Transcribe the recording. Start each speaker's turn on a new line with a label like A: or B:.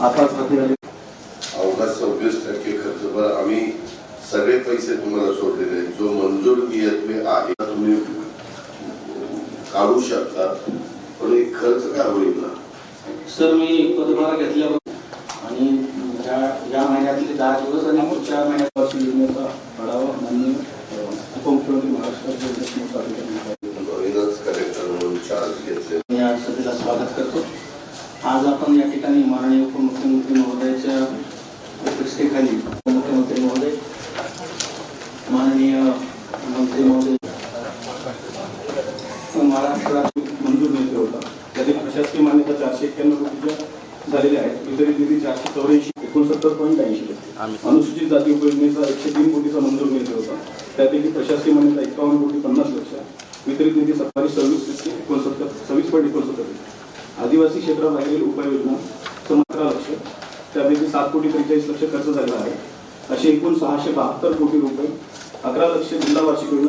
A: आताच हाती आले
B: अवघा सव्वीस टक्के खर्च बरं आम्ही सगळे पैसे तुम्हाला सोडलेले आहेत. जो मंजूर नियतले आहे तुम्ही काढू शकता. पण एक खर्च काय होईल ना?
A: सर मी पदभार घेतल्यावर आज आपण या ठिकाणी माननीय उपमुख्यमंत्री महोदयाच्या उपस्थितीखाली उपमुख्यमंत्री महोदय माननीय मंत्री महोदय महाराष्ट्रात मंजूर निधी होता. त्यातील प्रशासकीय मान्यता चारशे एक्क्याण्णव कोटीच्या झालेल्या आहेत. वितरित निधी चारशे चौऱ्याऐंशी एकोणसत्तर पॉईंट ऐंशी टक्के. अनुसूचित जाती उपयोजनेचा एकशे तीन कोटीचा मंजूर निधी होता. त्यापैकी प्रशासकीय मान्यता एकावन्न कोटी पन्नास लक्ष वितरित निधी सत्तावीस सव्वीस टक्के एकोणसत्तर सव्वीस पॉईंट एकोणसत्तर आदिवासी क्षेत्राबाहेरील उपाययोजना सतरा लक्ष त्यापैकी सात कोटी त्रेचाळीस लक्ष खर्च झालेला आहे. असे एकूण सहाशे बहात्तर कोटी रुपये अकरा लक्ष जिल्हा वार्षिक योजना